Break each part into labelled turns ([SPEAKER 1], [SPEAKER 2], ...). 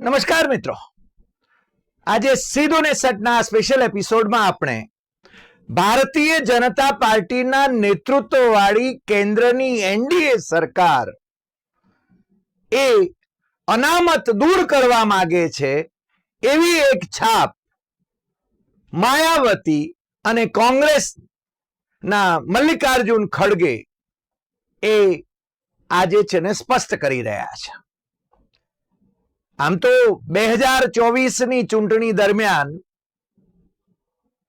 [SPEAKER 1] નમસ્કાર મિત્રો. આજે સીધું ને સટના સ્પેશિયલ એપિસોડમાં આપણે ભારતીય જનતા પાર્ટીના નેતૃત્વવાળી કેન્દ્રની એનડીએ સરકાર એ અનામત દૂર કરવા માંગે છે એવી એક છાપ માયાવતી અને કોંગ્રેસના મલ્લિકાર્જુન ખડગે એ આજે છે ને સ્પષ્ટ કરી રહ્યા છે. આમ તો બે હજાર ચોવીસની ચૂંટણી દરમિયાન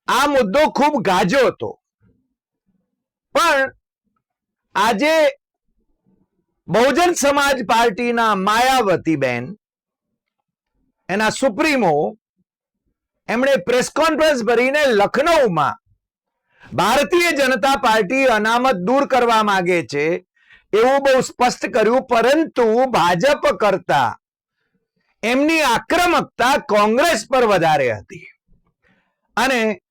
[SPEAKER 1] આ મુદ્દો ખૂબ ગાજો હતો. પણ આજે બહુજન સમાજ પાર્ટીના માયાવતી બેન એના સુપ્રીમો, એમણે પ્રેસ કોન્ફરન્સ ભરીને લખનૌમાં ભારતીય જનતા પાર્ટી અનામત દૂર કરવા માંગે છે એવું બહુ સ્પષ્ટ કર્યું, પરંતુ ભાજપ કરતા એમની આક્રમકતા કોંગ્રેસ પર વધારે હતી. અને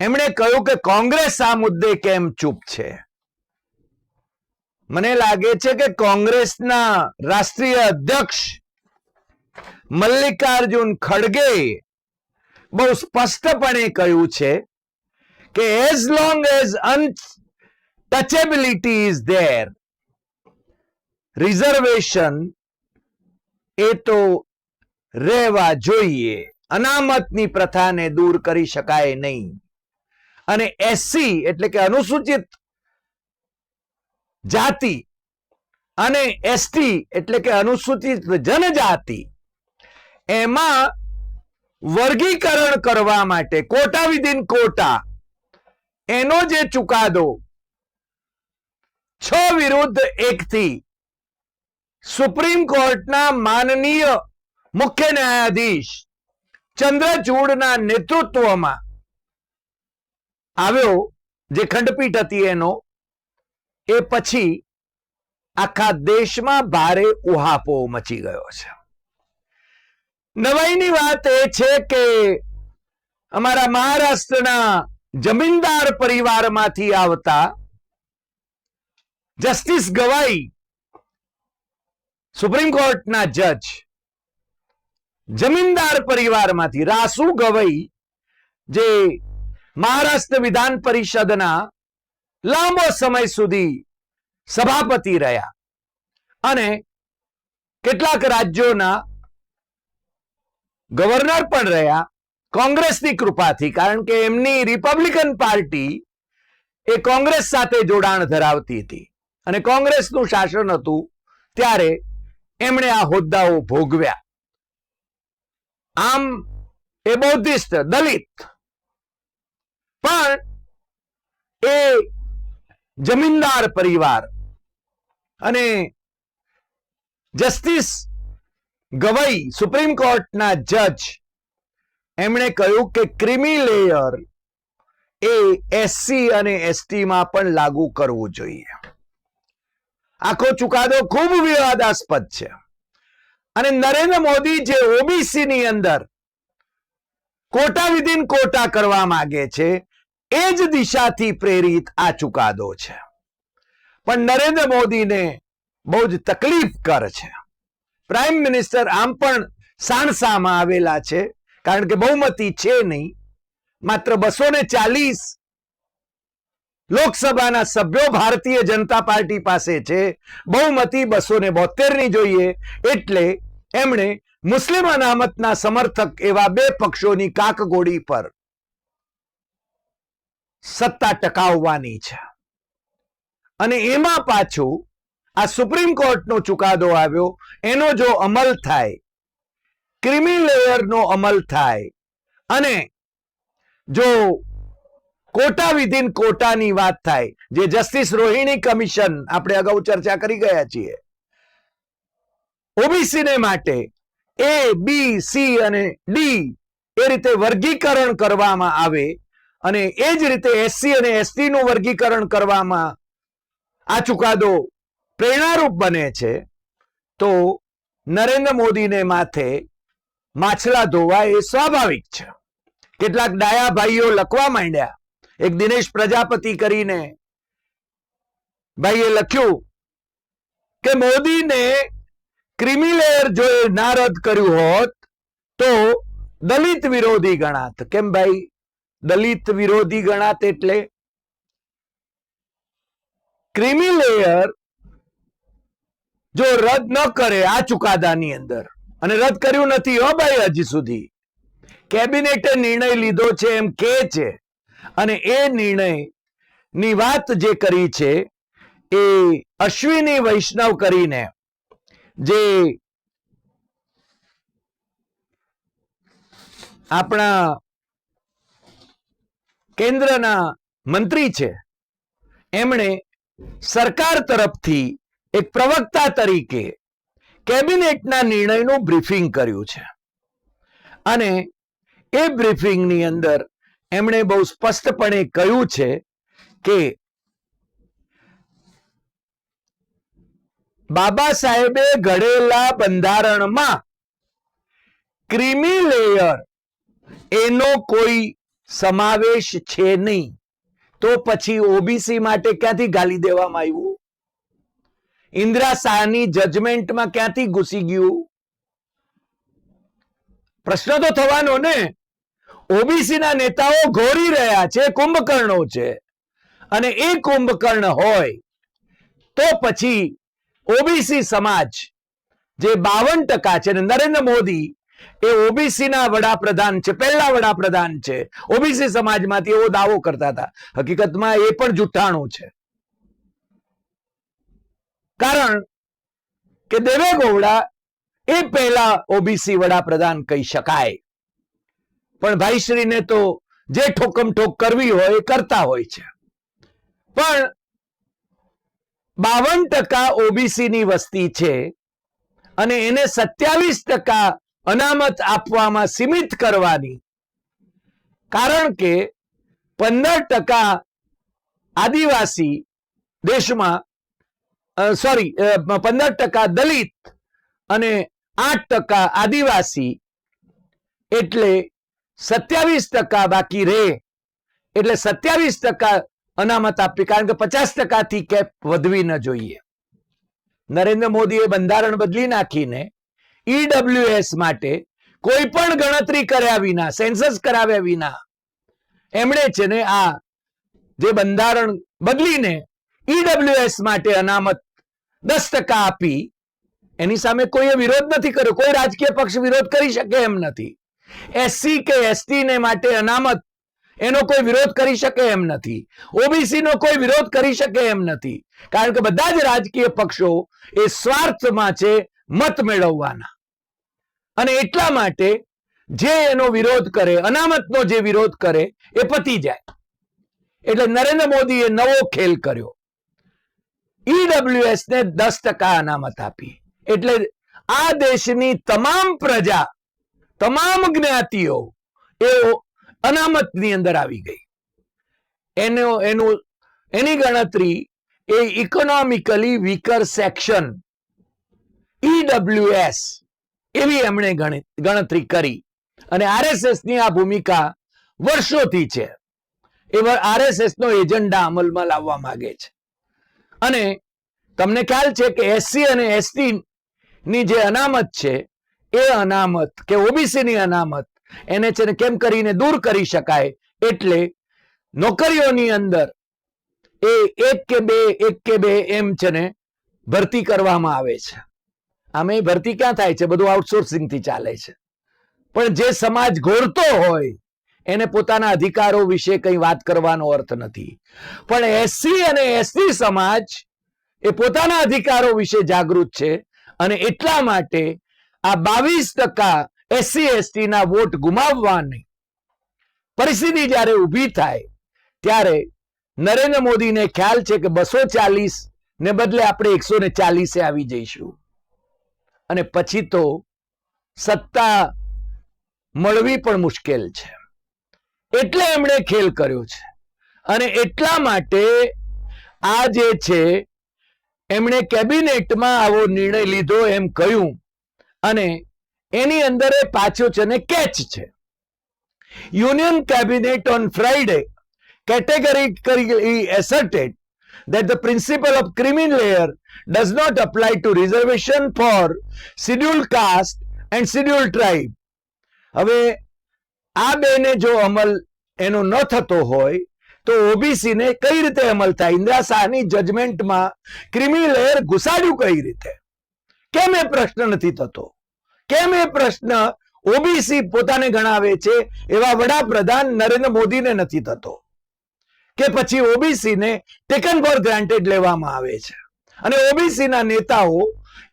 [SPEAKER 1] એમણે કહ્યું કે કોંગ્રેસ આ મુદ્દે કેમ ચૂપ છે? મને લાગે છે કે કોંગ્રેસના રાષ્ટ્રીય અધ્યક્ષ મલ્લિકાર્જુન ખડગે બહુ સ્પષ્ટપણે કહ્યું છે કે as long as untouchability is there reservation એ તો રહેવા જોઈએ. અનામતની પ્રથાને દૂર કરી શકાય નહીં. અને એસસી એટલે કે અનુસૂચિત જાતિ અને એસટી એટલે કે અનુસૂચિત જનજાતિ, એમાં વર્ગીકરણ કરવા માટે કોટા વિધિન કોટા, એનો જે ચુકાદો છ વિરુદ્ધ એકથી સુપ્રીમ કોર્ટના માનનીય મુખ્ય ન્યાયાધીશ ચંદ્રચૂડના નેતૃત્વમાં આવ્યો જે ખંડપીઠ હતી એનો, એ પછી આખા દેશમાં ભારે ઉહાપો મચી ગયો છે. નવાઈની વાત એ છે કે અમારા મહારાષ્ટ્રના જમીનદાર પરિવારમાંથી આવતા જસ્ટિસ ગવાઈ સુપ્રીમ કોર્ટના જજ જમીનદાર પરિવારમાંથી રાસુ ગવઈ જે મહારાષ્ટ્ર વિધાન પરિષદના લાંબો સમય સુધી સભાપતિ રહ્યા અને કેટલાક રાજ્યોના ગવર્નર પણ રહ્યા કોંગ્રેસની કૃપાથી, કારણ કે એમની રિપબ્લિકન પાર્ટી એ કોંગ્રેસ સાથે જોડાણ ધરાવતી હતી અને કોંગ્રેસનું શાસન હતું ત્યારે એમણે આ હોદ્દાઓ ભોગવ્યા. આમ એ બૌદ્ધિસ્ટ, દલિત. પણ એ જમીનદાર પરિવાર અને જસ્ટિસ ગવઈ સુપ્રીમ કોર્ટના જજ એમણે કહ્યું કે ક્રિમી લેયર એ એસસી અને એસટી માં પણ લાગુ કરવું જોઈએ. આખો ચુકાદો ખૂબ વિવાદાસ્પદ છે. અને નરેન્દ્ર મોદી જે ઓબીસી ની અંદર કોટા વિધિન કોટા કરવા માંગે છે, એ જ દિશાથી પ્રેરિત આ ચુકાદો છે. પણ નરેન્દ્ર મોદીને બહુ જ તકલીફ કર છે. પ્રાઇમ મિનિસ્ટર આમ પણ સાણસામાં આવેલા છે, કારણ કે બહુમતી છે નહીં. માત્ર બસો ને ચાલીસ લોકસભાના સભ્યો ભારતીય જનતા પાર્ટી પાસે છે. બહુમતી બસો ને ની જોઈએ. એટલે એમણે મુસ્લિમ અનામતના સમર્થક એવા બે પક્ષોની કાકગોડી પર સત્તા ટકાવવાની છે. અને એમાં પાછું આ સુપ્રીમ કોર્ટનો ચુકાદો આવ્યો. એનો જો અમલ થાય ક્રિમી લેયરનો અમલ થાય, અને જો કોટા વિધિન કોટાની વાત થાય. જે જસ્ટિસ રોહિણી કમિશન આપણે અગાઉ ચર્ચા કરી ગયા છીએ. ઓબીસી ને માટે એ, બી, સી અને ડી એ રીતે વર્ગીકરણ કરવામાં આવે અને એ જ રીતે એસસી અને એસટી નું વર્ગીકરણ કરવામાં આ ચુકાદો પ્રેરણારૂપ બને છે. તો નરેન્દ્ર મોદીને માથે માછલા ધોવા એ સ્વાભાવિક છે. કેટલાક ડાયા ભાઈઓ લખવા માંડ્યા એક દિનેશ પ્રજાપતિ કરીને ભાઈએ લખ્યું કે મોદીને ક્રિમી લેયર જો એ નારદ કર્યું હોત તો દલિત વિરોધી ગણાત. કેમ ભાઈ? દલિત વિરોધી ગણાત એટલે ક્રિમિલેયર જો રદ ન કરે આ ચુકાદાની અંદર. અને રદ કર્યું નથી હો ભાઈ હજી સુધી. કેબિનેટે નિર્ણય લીધો છે એમ કે છે. અને એ નિર્ણયની વાત જે કરી છે, એ અશ્વિની વૈષ્ણવ કરીને, જે આપણા કેન્દ્રના મંત્રી છે, એમણે સરકાર તરફથી એક પ્રવક્તા તરીકે કેબિનેટના નિર્ણયનું બ્રીફિંગ કર્યું છે. અને એ બ્રીફિંગની અંદર એમણે બહુ સ્પષ્ટપણે કહ્યું છે કે બાબા સાહેબે ઘડેલા બંધારણમાં ક્રિમી લેયર એનો કોઈ સમાવેશ છે નહીં. તો પછી ઓબીસી માટે ક્યાંથી ગાલી દેવામાં આવ્યું? ઇન્દિરા શાહની જજમેન્ટમાં ક્યાંથી ઘૂસી ગયું? પ્રશ્ન તો થવાનો ને. ઓબીસી ના નેતાઓ ઘોરી રહ્યા છે, કુંભકર્ણો છે. અને એ કુંભકર્ણ હોય તો પછી ઓબીસી સમાજ જે બાવન ટકા છે નરેન્દ્ર મોદી એ ઓબીસી ના વડાપ્રધાન છે, પહેલા વડાપ્રધાન છે. ઓબીસી સમાજમાંથી એવો દાવો કરતા હતા. હકીકતમાં એ પણ જુઠ્ઠાણું છે. કારણ કે દેવે ગૌડા એ પહેલા ઓબીસી વડાપ્રધાન કહી શકાય. પણ ભાઈશ્રીને તો જે ઠોકમ ઠોક કરવી હોય એ કરતા હોય છે. પણ બાવન ટકા ઓબીસી ની વસ્તી છે અને એને સત્યાવીસ ટકા અનામત આપવામાં સીમિત કરવાની. કારણ કે પંદર ટકા આદિવાસી દેશમાં સોરી પંદર ટકા દલિત અને આઠ ટકા આદિવાસી એટલે સત્યાવીસ ટકા બાકી રહે. એટલે સત્યાવીસ ટકા અનામત આપવી, કારણ કે પચાસ ટકાથી કેપ વધવી ન જોઈએ. નરેન્દ્ર મોદીએ બંધારણ બદલી નાખીને ઈડબ્લ્યુએસ માટે કોઈ પણ ગણતરી કર્યા વિના, સેન્સસ કરાવ્યા વિના, એમણે છે ને આ જે બંધારણ બદલીને ઈડબ્લ્યુએસ માટે અનામત દસ ટકા આપી, એની સામે કોઈએ વિરોધ નથી કર્યો, કોઈ રાજકીય પક્ષ વિરોધ કરી શકે એમ નથી. એસસી કે એસટીને માટે અનામત. એનો કોઈ વિરોધ કરી શકે એમ નથી. ઓબીસી નો કોઈ વિરોધ કરી શકે એમ નથી. કારણ કે બધા જ રાજકીય પક્ષો એ સ્વાર્થમાં છે, મત મેળવવાના. અને એટલા માટે જે એનો વિરોધ કરે, અનામતનો જે વિરોધ કરે, એ પતી જાય. એટલે નરેન્દ્ર મોદીએ નવો ખેલ કર્યો. ઈડબ્લ્યુએસ ને દસ ટકા અનામત આપી. એટલે આ દેશની તમામ પ્રજા તમામ જ્ઞાતિઓ એ અનામતની અંદર આવી ગઈ. એનો, એનું, એની ગણતરી એ ઇકોનોમિકલી વીકર સેક્શન ઈડબ્લ્યુએસ એવી એમણે ગણતરી કરી. અને આરએસએસની આ ભૂમિકા વર્ષોથી છે. એ આરએસએસ નો એજન્ડા અમલમાં લાવવા માંગે છે. અને તમને ખ્યાલ છે કે એસસી અને એસટી ની જે અનામત છે એ અનામત કે ઓબીસીની અનામત એને છે ને કેમ કરીને દૂર કરી શકાય? એટલે નોકરીઓની અંદર એ એક કે બે, એક કે બે એમ છે ને ભરતી કરવામાં આવે છે. આમે ભરતી ક્યાં થાય છે? બધું આઉટસોર્સિંગથી ચાલે છે. પણ જે સમાજ ઘોરતો હોય, એને પોતાના અધિકારો વિશે કંઈ વાત કરવાનો અર્થ નથી. પણ એસસી અને એસટી સમાજ એ પોતાના અધિકારો વિશે જાગૃત છે અને એટલા માટે આ બાવીસ ટકા એસસી, એસટી ના વોટ ગુમાવવાની પરિસ્થિતિ જ્યારે ઊભી થાય, ત્યારે નરેન્દ્ર મોદીને ખ્યાલ છે કે બસો ચાલીસ ને બદલે આપણે એકસો ને ચાલીસે આવી જઈશું. અને પછી તો સત્તા મળવી પણ મુશ્કેલ છે. એટલે એમણે ખેલ કર્યો છે. અને એટલા માટે આ જે છે, એમણે કેબિનેટમાં આવો નિર્ણય લીધો એમ કહ્યું અને એની અંદર એ પાછો છે ને કેચ છે union cabinet on Friday categorically asserted that the principle of criminal layer does not apply to reservation for scheduled caste and scheduled tribe હવે આ બેને જો અમલ એનો ન થતો હોય તો ઓબીસી ને કઈ રીતે અમલ થાય ઇન્દિરા શાહની જજમેન્ટમાં ક્રિમી લેયર ઘુસાડ્યું કઈ રીતે કેમ એ પ્રશ્ન નથી થતો? કેમ એ પ્રશ્ન ઓબીસી પોતાને ગણાવે છે એવા વડાપ્રધાન નરેન્દ્ર મોદીને નથી થતો? કે પછી ઓબીસી ને ટેકન ફોર ગ્રાન્ટેડ લેવામાં આવે છે? અને ઓબીસીના નેતાઓ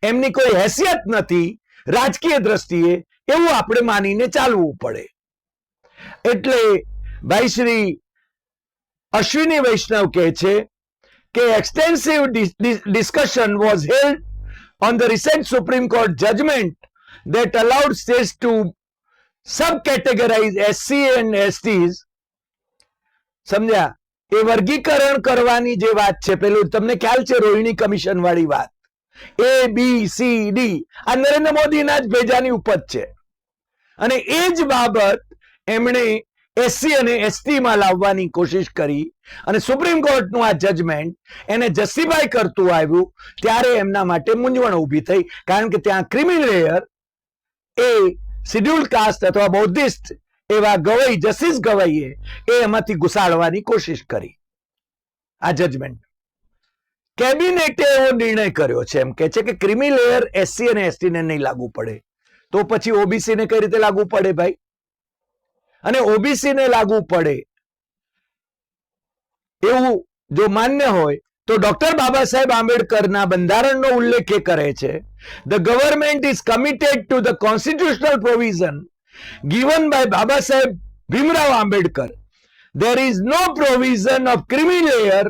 [SPEAKER 1] એમની કોઈ હેસિયત નથી રાજકીય દ્રષ્ટિએ એવું આપણે માનીને ચાલવું પડે. એટલે ભાઈ શ્રી અશ્વિની વૈષ્ણવ કહે છે કે extensive discussion was held on the recent Supreme Court judgment that allowed states to subcategorize SC and STs સમજ્યા એ વર્ગીકરણ કરવાની જે વાત છે પેલું તમને ખ્યાલ છે રોહિણી કમિશન વાળી વાત એ બી સી ડી આ નરેન્દ્ર મોદીના જ ભેજાની ઉપજ છે અને એ જ બાબત એમણે એસસી અને એસટીમાં લાવવાની કોશિશ કરી અને સુપ્રીમ કોર્ટનું આ જજમેન્ટ એને જસ્ટિફાય કરતું આવ્યું ત્યારે એમના માટે મૂંઝવણ ઊભી થઈ કારણ કે ત્યાં ક્રિમિનલ એ શિડ્યુલ કાસ્ટ અથવા બૌદ્ધિસ્ટ એવા ગવઈ જસ્ટિસ ગવઈએ, એ એમાંથી ઘુસાડવાની કોશિશ કરી આ જજમેન્ટ. કેબિનેટે એવો નિર્ણય કર્યો છે, એમ કે છે કે ક્રિમી લેયર એસસી અને એસટીને નહીં લાગુ પડે. તો પછી ઓબીસી ને કઈ રીતે લાગુ પડે ભાઈ? અને ઓબીસી ને લાગુ પડે. એવું જો માન્ય હોય, તો ડોક્ટર બાબા સાહેબ આંબેડકરના બંધારણનો ઉલ્લેખ કરે છે. The government is committed to the constitutional provision given by Baba Saheb Bhimrao Ambedkar. There is no provision of creamy layer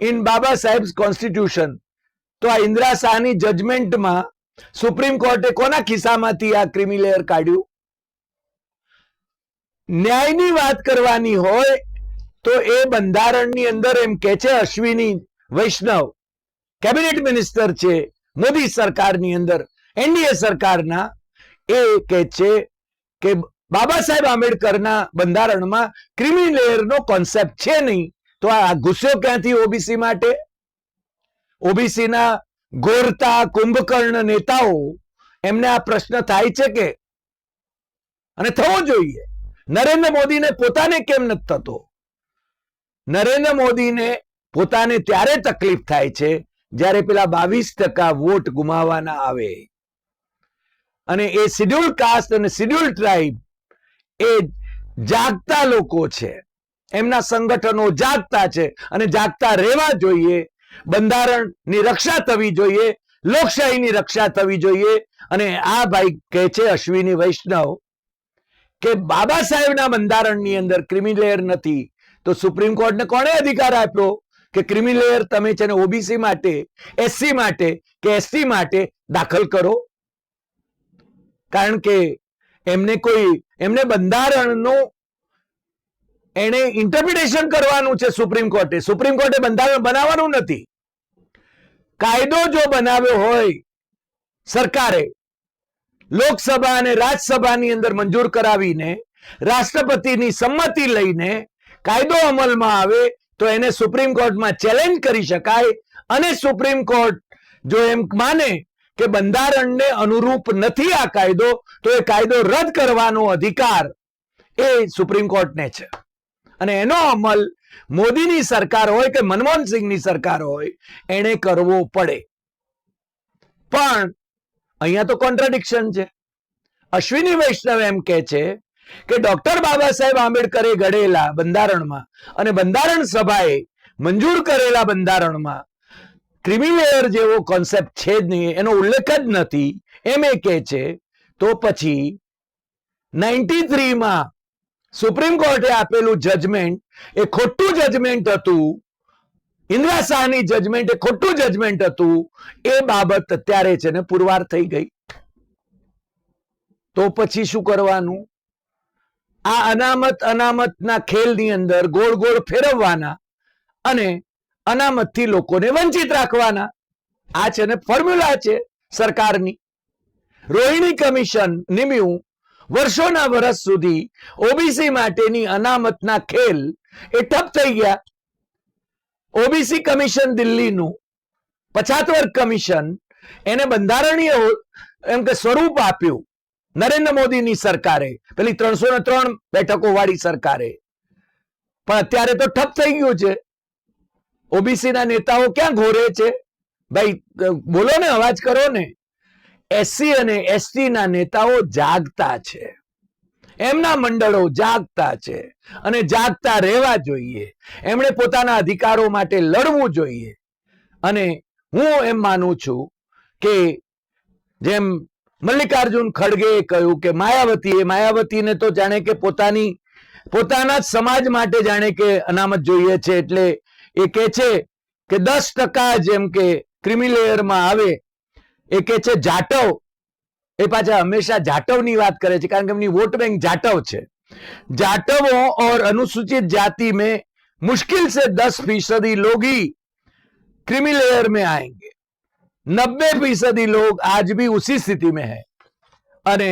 [SPEAKER 1] in Baba Sahib's constitution. તો આ ઇન્દિરા શાહની જજમેન્ટમાં સુપ્રીમ કોર્ટે કોના ખિસ્સામાંથી આ ક્રિમી લેયર કાઢ્યું? ન્યાયની વાત કરવાની હોય તો એ બંધારણની અંદર એમ કે છે અશ્વિની વૈષ્ણવ. કેબિનેટ મિનિસ્ટર છે, મોદી સરકારની અંદર, એનડીએ સરકારના એ કે છે કે બાબા સાહેબ આંબેડકરના બંધારણમાં ક્રિમી લેયરનો કોન્સેપ્ટ છે નહીં, તો આ ગુસ્સો ક્યાંથી ઓબીસી માટે? ઓબીસીના ગોરતા, કુંભકર્ણ નેતાઓ, એમને આ પ્રશ્ન થાય છે કે? અને થવો જોઈએ. નરેન્દ્ર મોદીને પોતાને કેમ નથી થતો? નરેન્દ્ર મોદીને પોતાને ત્યારે તકલીફ થાય છે જ્યારે પેલા બાવીસ ટકા વોટ ગુમાવવાના આવે. અને એ શિડ્યુલ કાસ્ટ અને શિડ્યુલ ટ્રાઇબ એ જાગતા લોકો છે. એમના સંગઠનો જાગતા છે અને જાગતા રહેવા જોઈએ. બંધારણની રક્ષા થવી જોઈએ, લોકશાહીની રક્ષા થવી જોઈએ. અને આ ભાઈ કહે છે અશ્વિની વૈષ્ણવ કે બાબા સાહેબના બંધારણની અંદર ક્રિમી લેયર નથી, તો સુપ્રીમ કોર્ટને કોણે અધિકાર આપ્યો કે ક્રિમી લેયર તમે છે ને ઓબીસી માટે એસસી માટે કે એસટી માટે દાખલ કરો? કારણ કે એમને કોઈ, એમને બંધારણનું એને ઇન્ટરપ્રિટેશન કરવાનું છે સુપ્રીમ કોર્ટે. સુપ્રીમ કોર્ટે બંધારણ બનાવવાનું નથી. કાયદો જો બનાવ્યો હોય સરકારે લોકસભા અને રાજ્યસભાની અંદર મંજૂર કરાવીને, રાષ્ટ્રપતિની સંમતિ લઈને કાયદો અમલમાં આવે તો એને સુપ્રીમ કોર્ટમાં ચેલેન્જ કરી શકાય અને સુપ્રીમ કોર્ટ જો એમ માને કે બંધારણને અનુરૂપ નથી આ કાયદો, તો એ કાયદો રદ કરવાનો અધિકાર એ સુપ્રીમ કોર્ટને છે. અને એનો અમલ મોદીની સરકાર હોય કે મનમોહન સિંહની સરકાર હોય એને કરવો પડે. પણ અહીંયા તો કોન્ટ્રાડિક્શન છે. અશ્વિની વૈષ્ણવ એમ કે છે કે ડોક્ટર બાબા સાહેબ આંબેડકરે ઘડેલા બંધારણમાં અને બંધારણ સભાએ મંજૂર કરેલા બંધારણમાં ક્રિમિલેયર જેવો કોન્સેપ્ટ છે જ નહીં, એનો ઉલ્લેખ જ નથી. એમ એ કે છે, તો પછી નાઇન્ટી થ્રીમાં સુપ્રીમ કોર્ટે આપેલું જજમેન્ટ એ ખોટું જજમેન્ટ હતું. ઇન્દિરા શાહની જજમેન્ટ એ ખોટું જજમેન્ટ હતું. એ બાબત અત્યારે છે ને પુરવાર થઈ ગઈ. તો પછી શું કરવાનું? આ અનામત અનામતના ખેલની અંદર ગોળ ગોળ ફેરવવાના અને અનામતથી લોકોને વંચિત રાખવાના. આ છે ને ફોર્મ્યુલા છે સરકારની. રોહિણી કમિશન નિમ્યું વર્ષોના વર્ષ સુધી ઓબીસી માટેની અનામતના ખેલ એ ઠપ થઈ ગયા. ઓબીસી કમિશન દિલ્હીનું પછાત વર્ગ કમિશન, એને બંધારણીય એમ કે સ્વરૂપ આપ્યું નરેન્દ્ર મોદીની સરકારે. પેલી ત્રણસો ને ત્રણ બેઠકો વાળી સરકારે. પણ અત્યારે તો ઠપ થઈ ગયું છે. ઓબીસી ના નેતાઓ ક્યાં ઘોરે છે? ભાઈ બોલો ને, અવાજ કરો ને. એસસી અને એસટી ના નેતાઓ જાગતા છે. એમના મંડળો જાગતા છે અને જાગતા રહેવા જોઈએ. એમણે પોતાના અધિકારો માટે લડવું જોઈએ. અને હું એમ માનું છું કે જેમ મલ્લિકાર્જુન ખડગે કહ્યું કે માયાવતી એ માયાવતીને તો જાણે કે પોતાની, પોતાના જ સમાજ માટે જાણે કે અનામત જોઈએ છે એટલે એ કે છે કે દસ ટકા જેમ કે ક્રિમિલેયરમાં આવે, એ કે છે જાટવ એ પાછા હંમેશા જાટવની વાત કરે છે કારણ કે એમની વોટ બેંક જાટવ છે जाटवों और अनुसूचित जाति में मुश्किल से दस फीसदी लोग ही क्रिमी लेयर में आएंगे नब्बे फीसदी लोग आज भी उसी स्थिति में है અને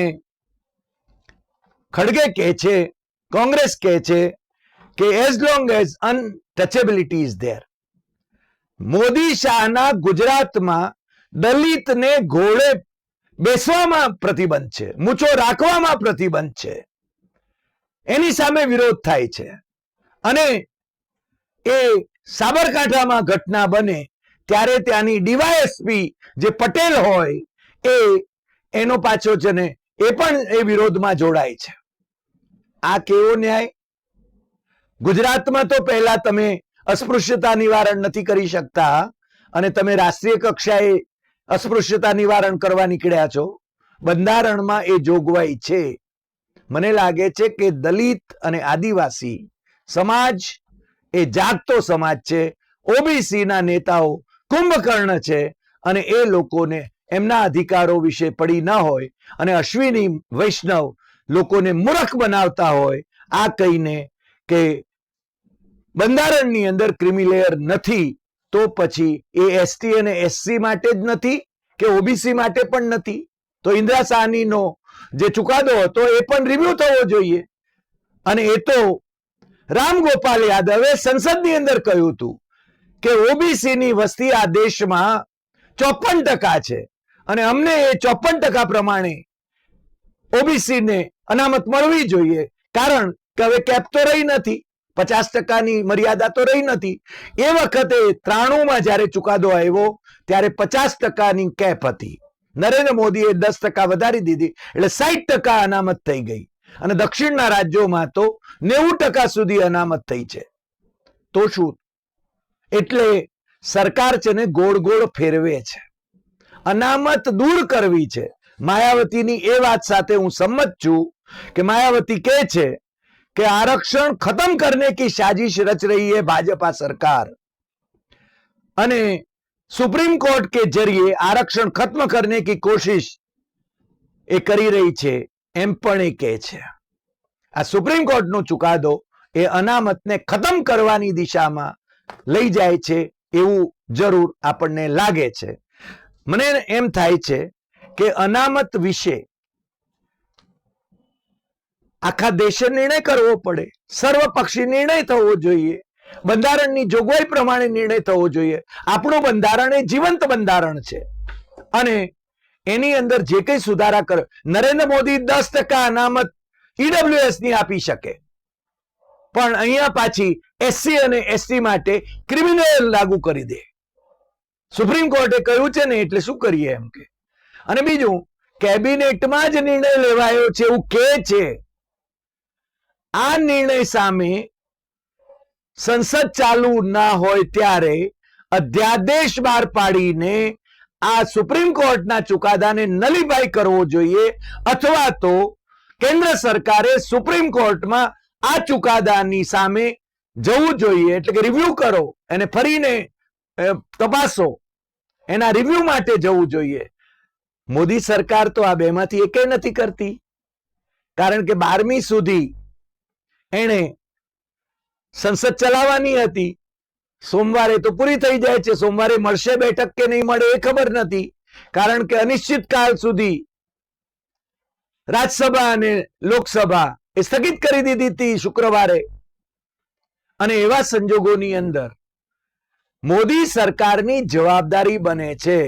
[SPEAKER 1] ખડગે કહે છે કોંગ્રેસ કહે છે કે as long as untouchability is there Modi શાહના ગુજરાતમાં દલિતને ઘોડે બેસવામાં પ્રતિબંધ છે, મૂછો રાખવામાં પ્રતિબંધ છે. એની સામે વિરોધ થાય છે. અને એ સાબરકાંઠામાં ઘટના બને ત્યારે ત્યાંની ડીવાયએસપી જે પટેલ હોય એ, એનો પાછો છે ને એ પણ એ વિરોધમાં જોડાય છે. આ કેવો ન્યાય? ગુજરાતમાં તો પહેલા તમે અસ્પૃશ્યતા નિવારણ નથી કરી શકતા અને તમે રાષ્ટ્રીય કક્ષાએ અસ્પૃશ્યતા નિવારણ કરવા નીકળ્યા છો? બંધારણમાં એ જોગવાઈ છે. મને લાગે છે કે દલિત અને આદિવાસી સમાજ એ જાગતો સમાજ છે. ઓબીસી ના નેતાઓ કુંભકર્ણ છે અને એ લોકોને એમના અધિકારો વિશે પડી ન હોય અને અશ્વિની વૈષ્ણવ લોકોને મૂર્ખ બનાવતા હોય, આ કહીને કે બંધારણની અંદર ક્રિમિલેયર નથી. તો પછી એ એસટી અને એસસી માટે જ નથી કે ઓબીસી માટે પણ નથી? તો ઇન્દિરા સાહનીનો જે ચુકાદો હતો એ પણ રિવ્યુ થવો જોઈએ. અને એ તો રામ ગોપાલ યાદવે સંસદની અંદર કહ્યું હતું કે ઓબીસીની વસ્તી આ દેશમાં ચોપન ટકા છે. અને અમને એ ચોપન ટકા પ્રમાણે ઓબીસી ને અનામત મળવી જોઈએ. કારણ કે હવે કેપ તો રહી નથી. પચાસ ટકાની મર્યાદા તો રહી નથી. એ વખતે ત્રાણુંમાં જ્યારે ચુકાદો આવ્યો, ત્યારે પચાસ ટકાની કેપ હતી. નરેન્દ્ર મોદીએ દસ ટકા વધારી દીધી, એટલે સાઈઠ ટકા અનામત થઈ ગઈ. અને દક્ષિણના રાજ્યોમાં તો નેવું ટકા સુધી અનામત થઈ છે. તો શું? એટલે સરકાર છે ને ગોળ ગોળ ફેરવે છે. અનામત દૂર કરવી છે. માયાવતીની એ વાત સાથે હું સંમત છું કે માયાવતી કહે છે કે આરક્ષણ ખતમ કરને કી साजिश રચ રહી है ભાજપા સરકાર. અને સુપ્રીમ કોર્ટ કે જરીએ આરક્ષણ ખતમ કરને કી કોશિશ એ કરી રહી છે, એમ પણ એ કહે છે. આ સુપ્રીમ કોર્ટનો ચુકાદો એ અનામતને ખતમ કરવાની દિશામાં લઈ જાય છે એવું જરૂર આપણને લાગે છે. મને એમ થાય છે કે અનામત વિશે આખા દેશે નિર્ણય કરવો પડે. સર્વપક્ષી નિર્ણય થવો જોઈએ. બંધારણની જોગવાઈ પ્રમાણે નિર્ણય થવો જોઈએ. આપણું બંધારણ એ જીવંત બંધારણ છે. અને એની અંદર જે કંઈ સુધારા કરે, નરેન્દ્ર મોદી દસ ટકા અનામત ઈડબ્લ્યુએસની આપી શકે. પણ અહીંયા પાછી એસસી અને એસટી માટે ક્રિમિનલ લાગુ કરી દે. સુપ્રીમ કોર્ટે કહ્યું છે ને, એટલે શું કરીએ એમ કે? અને બીજું કેબિનેટમાં જ નિર્ણય લેવાયો છે એવું કે છે. આ નિર્ણય સામે સંસદ ચાલુ ના હોય ત્યારે અધ્યાદેશ બહાર પાડીને આ સુપ્રીમ કોર્ટના ચુકાદાને નલીફાઈ કરવો જોઈએ અથવા તો કેન્દ્ર સરકારે સુપ્રીમ કોર્ટમાં આ ચુકાદાની સામે જવું જોઈએ. એટલે કે રિવ્યુ કરો એને ફરીને તપાસો. એના રિવ્યુ માટે જવું જોઈએ. મોદી સરકાર તો આ બેમાંથી એકે નથી કરતી. કારણ કે બારમી સુધી એણે સંસદ ચલાવવાની હતી. સોમવારે તો પૂરી થઈ જાય છે. સોમવારે મળશે બેઠક કે નહીં મળે એ ખબર નથી. કારણ કે અનિશ્ચિત કાળ સુધી રાજ્યસભા અને લોકસભા એ સ્થગિત કરી દીધી હતી શુક્રવારે. અને એવા સંજોગોની અંદર મોદી સરકારની જવાબદારી બને છે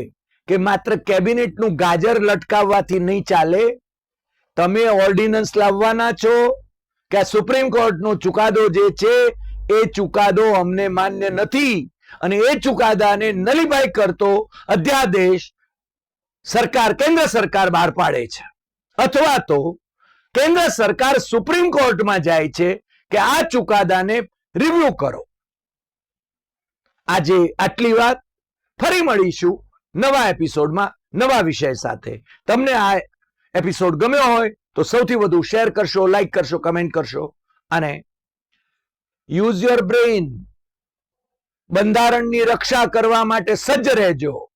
[SPEAKER 1] કે માત્ર કેબિનેટનું ગાજર લટકાવવાથી નહીં ચાલે. તમે ઓર્ડિનન્સ લાવવાના છો. કે આ સુપ્રીમ કોર્ટનો ચુકાદો જે છે, એ ચુકાદો અમને માન્ય નથી. અને એ ચુકાદાને નલીબાઈ કરતો અધ્યાદેશ સરકાર, કેન્દ્ર સરકાર બહાર પાડે છે. અથવા તો કેન્દ્ર સરકાર સુપ્રીમ કોર્ટમાં જાય છે કે આ ચુકાદાને રિવ્યુ કરો. આજે આટલી વાત. ફરી મળીશું નવા એપિસોડમાં નવા વિષય સાથે. તમને આ એપિસોડ ગમ્યો હોય તો સૌથી વધુ શેર કરશો લાઈક કરશો કમેન્ટ કરશો. અને યુઝ યોર બ્રેઇન બંધારણની રક્ષા કરવા માટે સજ્જ રહેજો.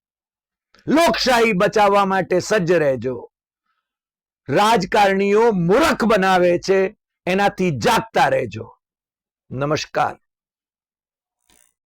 [SPEAKER 1] લોકશાહી બચાવવા માટે સજ્જ રહેજો. રાજકારણીઓ મૂર્ખ બનાવે છે, એનાથી જાગતા રહેજો. નમસ્કાર.